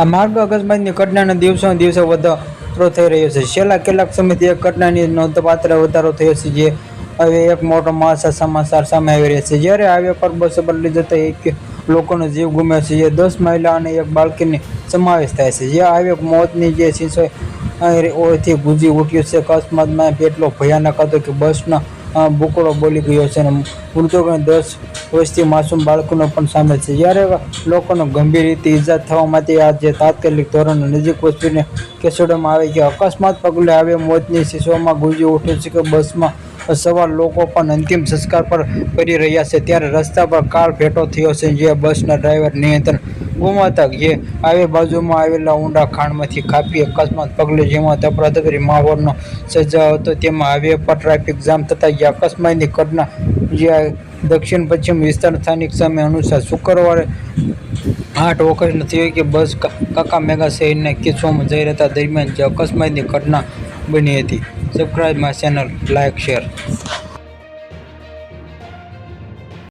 આ માર્ગ અકસ્માતની ઘટનાના દિવસો દિવસે વધારો થઈ રહ્યો છે. છેલ્લા કેટલાક સમયથી એક ઘટનાની નોંધપાત્ર વધારો થયો છે જે હવે એક મોટો મહાસા સમાચાર સામે આવી રહ્યા છે. જ્યારે હાઈવે પર બસ પલટી જતા એક લોકોનો જીવ ગુમ્યો છે. જે દસ મહિલા અને એક બાળકીની સમાવેશ થાય છે. જે હાઈવે મોતની જે શીશો ઓથી ગુંજી ઉઠ્યું છે. અકસ્માતમાં એટલો ભયાનક હતો કે બસનો બુકડો બોલી ગયો છે અને મૃતકોને દસ વર્ષથી માસૂમ બાળકોનો પણ સામેલ છે. જ્યારે લોકોનો ગંભીર રીતે ઈજા થવા માટે આજે તાત્કાલિક ધોરણે નજીક હોસ્પિટલને ખસેડવામાં આવે છે. અકસ્માત પગલે આવે મોતની શીશોમાં ગુંજી ઉઠે છે કે બસમાં સવાર લોકો પણ અંતિમ સંસ્કાર પર કરી રહ્યા છે. ત્યારે રસ્તા પર કાર ભેટો થયો છે, જે બસના ડ્રાઈવર નિયંત્રણ ગુમાતા જે આવે બાજુમાં આવેલા ઊંડા ખાણમાંથી કાપી અકસ્માત પગલે જેમાં તપરાતપરી માહોલનો સર્જાયો હતો. તેમાં હાઈવે પર ટ્રાફિક જામ થતાં જે અકસ્માતની ઘટના જે દક્ષિણ પશ્ચિમ વિસ્તાર સ્થાનિક સમય અનુસાર શુક્રવારે આઠ વખત થયો કે બસ કાકા મેગા શહેરના કિસ્સોમાં જઈ રહેતા દરમિયાન જે અકસ્માતની ઘટના બની હતી. Subscribe my channel like share